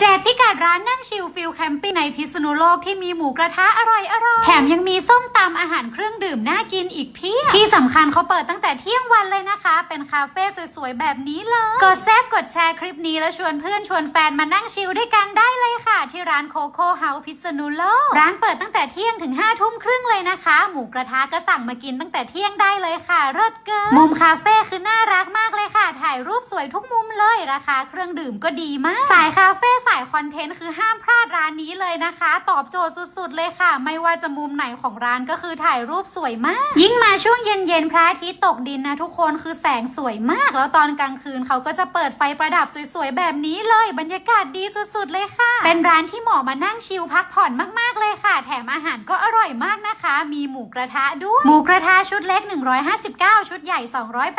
แจกพิกัดร้านนั่งชิลฟิลแคมปิ้งในพิษณุโลกที่มีหมูกระทะอร่อยอร่อยแถมยังมีส้มตำอาหารเครื่องดื่มน่ากินอีกเพียบที่สำคัญเขาเปิดตั้งแต่เที่ยงวันเลยนะคะ เป็นคาเฟ่สวยๆ แบบนี้เลย กดแซบกดแชร์คลิปนี้แล้วชวนเพื่อนชวนแฟนมานั่งชิลด้วยกันได้เลยค่ะ ที่ร้านโคโค่เฮาส์พิษณุโลก ร้านเปิดตั้งแต่เที่ยงถึง5้าทุ่มครึ่งเลยนะคะ หมูกระทะก็สั่งมากินตั้งแต่เที่ยงได้เลยค่ะเลิศเกินมุมคาเฟ่คือน่ารักมากเลยค่ะ ถ่ายรูปสวยทุกมุมเลยราคาเครื่องดื่มก็ดีมาก สายคาเฟ่สายคอนเทนต์คือห้ามพลาดร้านนี้เลยนะคะ ตอบโจทย์สุดๆเลยค่ะ ไม่ว่าจะมุมไหนของร้านก็คือถ่ายรูปสวยมาก ยิ่งมาช่วงเย็นๆพระอาทิตย์ตกดินนะทุกคนคือแสงสวยมาก แล้วตอนกลางคืนเขาก็จะเปิดไฟประดับสวยๆแบบนี้เลย บรรยากาศดีสุดๆเลยค่ะ เป็นร้านที่เหมาะมานั่งชิลพักผ่อนมากๆเลยค่ะ แถมอาหารก็อร่อยมากนะคะ มีหมูกระทะด้วยหมูกระทะชุดเล็ก 159 ชุดใหญ่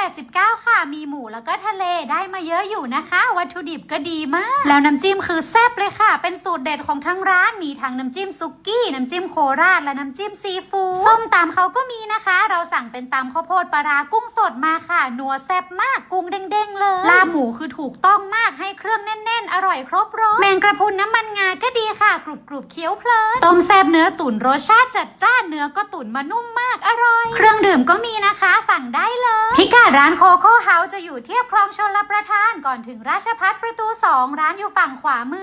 289 ค่ะ มีหมูแล้วก็ทะเลได้มาเยอะอยู่นะคะ วัตถุดิบก็ดีมาก แล้วน้ำจิ้มคือแซ่บเลยค่ะ เป็นสูตรเด็ดของทั้งร้าน มีทั้งน้ำจิ้มซุกี้ น้ำจิ้มโคราช และน้ำจิ้มซีฟู้ด ส้มตำเขาก็มีนะคะ เราสั่งเป็นตำข้าวโพดปลาร้ากุ้งสดมาค่ะ นัวแซ่บมาก กุ้งเด้งๆเลย ลาหมูคือถูกต้องมาก ให้เครื่องแน่นๆ อร่อยครบรส แมงกระพุนน้ำมันงา รุบกรุบเคี้ยวเพลินต้มแซ่บเนื้อตุ๋นรสชาติจัดจ้านเนื้อก็ตุ๋นมานุ่มมากอร่อย เครื่องดื่มก็มีนะคะสั่งได้เลย พิกัดร้านโคโค่เฮาส์จะอยู่เทียบคลองชลประทานก่อนถึงราชพัฒประตู 2 ร้านอยู่ฝั่งขวามือ